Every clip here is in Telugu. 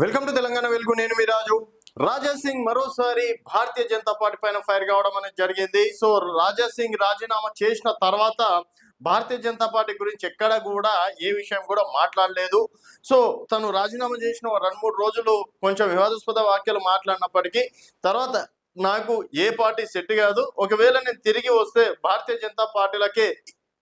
వెల్కమ్ టు తెలంగాణ వెలుగు. నేను మీ రాజు. రాజా సింగ్ మరోసారి భారతీయ జనతా పార్టీ పైన ఫైర్ కావడం అనేది జరిగింది. సో రాజా సింగ్ రాజీనామా చేసిన తర్వాత భారతీయ జనతా పార్టీ గురించి ఎక్కడ కూడా ఏ విషయం కూడా మాట్లాడలేదు. సో తను రాజీనామా చేసిన రెండు మూడు రోజులు కొంచెం వివాదాస్పద వ్యాఖ్యలు మాట్లాడినప్పటికీ తర్వాత నాకు ఏ పార్టీ సెట్ కాదు. ఒకవేళ నేను తిరిగి వస్తే భారతీయ జనతా పార్టీలకే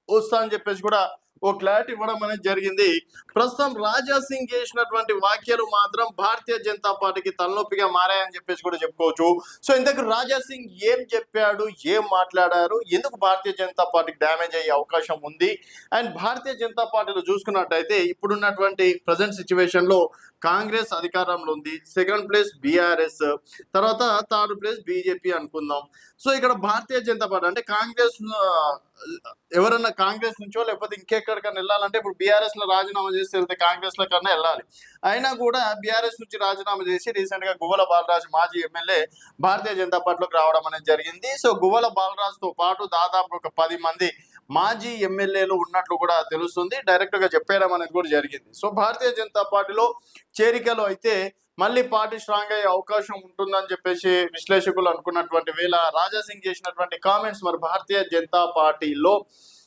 వస్తా అని చెప్పేసి కూడా ఓ క్లారిటీ ఇవ్వడం అనేది జరిగింది. ప్రస్తుతం రాజా సింగ్ చేసినటువంటి వ్యాఖ్యలు మాత్రం భారతీయ జనతా పార్టీకి తలనొప్పిగా మారాయని చెప్పేసి కూడా చెప్పుకోవచ్చు. సో ఇంతకు రాజా సింగ్ ఏం చెప్పాడు? ఏం మాట్లాడారు? ఎందుకు భారతీయ జనతా పార్టీకి డ్యామేజ్ అయ్యే అవకాశం ఉంది? అండ్ భారతీయ జనతా పార్టీలో చూసుకున్నట్టయితే ఇప్పుడున్నటువంటి ప్రజెంట్ సిచ్యువేషన్లో కాంగ్రెస్ అధికారంలో ఉంది సెకండ్ ప్లేస్ బీఆర్ఎస్ తర్వాత థర్డ్ ప్లేస్ బీజేపీ అనుకుందాం. సో ఇక్కడ భారతీయ జనతా పార్టీ అంటే కాంగ్రెస్ ఎవరన్నా కాంగ్రెస్ నుంచో లేకపోతే ఇంకెక్కడికైనా వెళ్ళాలంటే ఇప్పుడు బీఆర్ఎస్లో రాజీనామా చేసి వెళ్తే కాంగ్రెస్లో కన్నా వెళ్ళాలి. అయినా కూడా బీఆర్ఎస్ నుంచి రాజీనామా చేసి రీసెంట్గా గువ్వల బాలరాజు మాజీ ఎమ్మెల్యే భారతీయ జనతా పార్టీలోకి రావడం అనేది జరిగింది. సో గువ్వల బాలరాజుతో పాటు దాదాపు ఒక పది మంది మాజీ ఎమ్మెల్యేలు ఉన్నట్లు కూడా తెలుస్తుంది. డైరెక్ట్గా చెప్పేయడం అనేది కూడా జరిగింది. సో భారతీయ జనతా పార్టీలో చేరికలు అయితే మళ్ళీ పార్టీ స్ట్రాంగ్ అయ్యే అవకాశం ఉంటుందని చెప్పేసి విశ్లేషకులు అనుకున్నటువంటి వేళ రాజా సింగ్ చేసినటువంటి కామెంట్స్ మరి భారతీయ జనతా పార్టీలో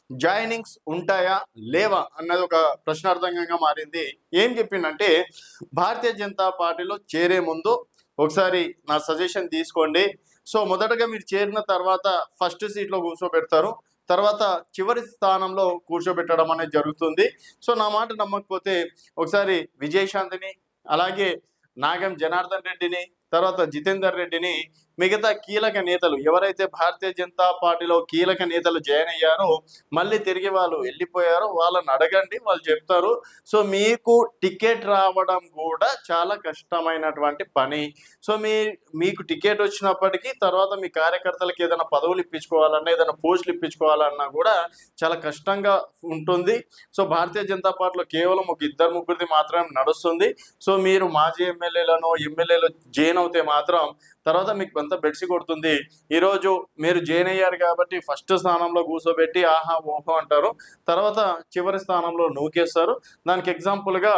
జాయినింగ్స్ ఉంటాయా లేవా అన్నది ఒక ప్రశ్నార్థకంగా మారింది. ఏం చెప్పిందంటే భారతీయ జనతా పార్టీలో చేరే ముందు ఒకసారి నా సజెషన్ తీసుకోండి. సో మొదటగా మీరు చేరిన తర్వాత ఫస్ట్ సీట్లో కూర్చోబెడతారు. తర్వాత చివరి స్థానంలో కూర్చోబెట్టడం అనేది జరుగుతుంది. సో నా మాట నమ్మకపోతే ఒకసారి విజయశాంతిని అలాగే నాగం జనార్దన్ రెడ్డిని తర్వాత జితేందర్ రెడ్డిని మిగతా కీలక నేతలు ఎవరైతే భారతీయ జనతా పార్టీలో కీలక నేతలు జాయిన్ అయ్యారో మళ్ళీ తిరిగి వాళ్ళు వెళ్ళిపోయారో వాళ్ళని అడగండి వాళ్ళు చెప్తారు. సో మీకు టికెట్ రావడం కూడా చాలా కష్టమైనటువంటి పని. సో మీ మీకు టికెట్ వచ్చినప్పటికీ తర్వాత మీ కార్యకర్తలకు ఏదైనా పదవులు ఇప్పించుకోవాలన్నా ఏదైనా పోస్టులు ఇప్పించుకోవాలన్నా కూడా చాలా కష్టంగా ఉంటుంది. సో భారతీయ జనతా పార్టీలో కేవలం ఒక ఇద్దరు ముగ్గురిది మాత్రమే నడుస్తుంది. సో మీరు మాజీ ఎమ్మెల్యేలను ఎమ్మెల్యేలు జైన్ అవుతే మాత్రం తర్వాత మీకు కొంత బెడ్సి కొడుతుంది. ఈరోజు మీరు జైన్ అయ్యారు కాబట్టి ఫస్ట్ స్థానంలో కూర్చోబెట్టి ఆహా ఓహో అంటారు. తర్వాత చివరి స్థానంలో నూకేస్తారు. దానికి ఎగ్జాంపుల్గా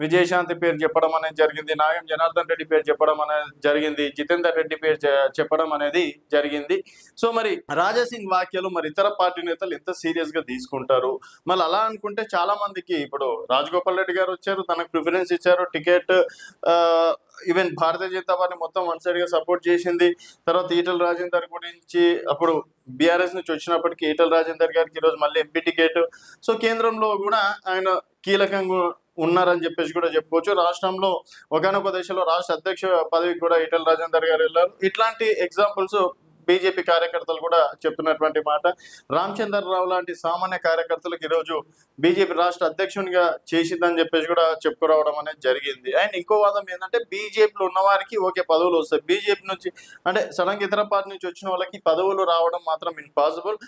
విజయశాంతి పేరు చెప్పడం అనేది జరిగింది. నాగం జనార్దన్ రెడ్డి పేరు చెప్పడం అనేది జరిగింది. జితేందర్ రెడ్డి పేరు చెప్పడం అనేది జరిగింది. సో మరి రాజాసింగ్ వాక్యాలు మరి ఇతర పార్టీ నేతలు ఎంత సీరియస్గా తీసుకుంటారు. మళ్ళీ అలా అనుకుంటే చాలా మందికి ఇప్పుడు రాజగోపాల్ రెడ్డి గారు వచ్చారు. తనకు ప్రిఫరెన్స్ ఇచ్చారు. Ticket even Bharatiya Janata party మొత్తం వన్ సైడ్గా సపోర్ట్ చేసింది. తర్వాత ఈటల రాజేందర్ గురించి అప్పుడు బీఆర్ఎస్ నుంచి వచ్చినప్పటికీ ఈటల రాజేందర్ గారికి ఈరోజు మళ్ళీ ఎంపీ టికెట్. సో కేంద్రంలో కూడా ఆయన కీలకంగా ఉన్నారని చెప్పేసి కూడా చెప్పుకోవచ్చు. రాష్ట్రంలో ఒకనొక దశలో రాష్ట్ర అధ్యక్ష పదవికి కూడా ఈటల రాజేందర్ గారు వెళ్ళారు. ఇట్లాంటి ఎగ్జాంపుల్స్ బీజేపీ కార్యకర్తలు కూడా చెప్తున్నటువంటి మాట. రామచంద్రరావు లాంటి సామాన్య కార్యకర్తలకు ఈరోజు బీజేపీ రాష్ట్ర అధ్యక్షునిగా చేసిందని చెప్పేసి కూడా చెప్పుకురావడం అనేది జరిగింది. అండ్ ఇంకో వాదం ఏంటంటే బీజేపీలో ఉన్న వారికి ఓకే పదవులు వస్తాయి. బీజేపీ నుంచి అంటే సడన్గా ఇతర పార్టీ నుంచి వచ్చిన వాళ్ళకి పదవులు రావడం మాత్రం ఇంపాసిబుల్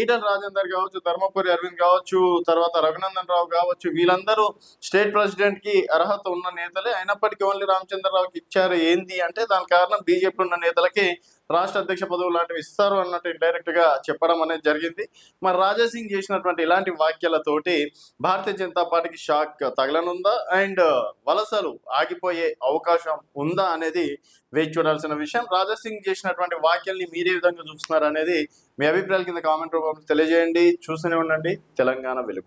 ఈటల రాజేందర్ కావచ్చు ధర్మపురి అరవింద్ కావచ్చు తర్వాత రఘునందన్ రావు కావచ్చు వీళ్ళందరూ స్టేట్ ప్రెసిడెంట్కి అర్హత ఉన్న నేతలే. అయినప్పటికీ ఓన్లీ రామచంద్రరావుకి ఇచ్చారు ఏంది అంటే దాని కారణం బీజేపీ ఉన్న నేతలకి రాష్ట్ర అధ్యక్ష పదవులు లాంటివి ఇస్తారు అన్నట్టు డైరెక్ట్గా చెప్పడం అనేది జరిగింది. మరి రాజా సింగ్ చేసినటువంటి ఇలాంటి వాక్యాలతోటి భారతీయ జనతా పార్టీకి షాక్ తగలనుందా? అండ్ వలసలు ఆగిపోయే అవకాశం ఉందా అనేది వేచి చూడాల్సిన విషయం. రాజా సింగ్ చేసినటువంటి వాక్యాల్ని మీరే విధంగా చూస్తున్నారు అనేది మీ అభిప్రాయాల కింద కామెంట్ రూపంలో తెలియజేయండి. చూస్తూనే ఉండండి. తెలంగాణ వెలుగు.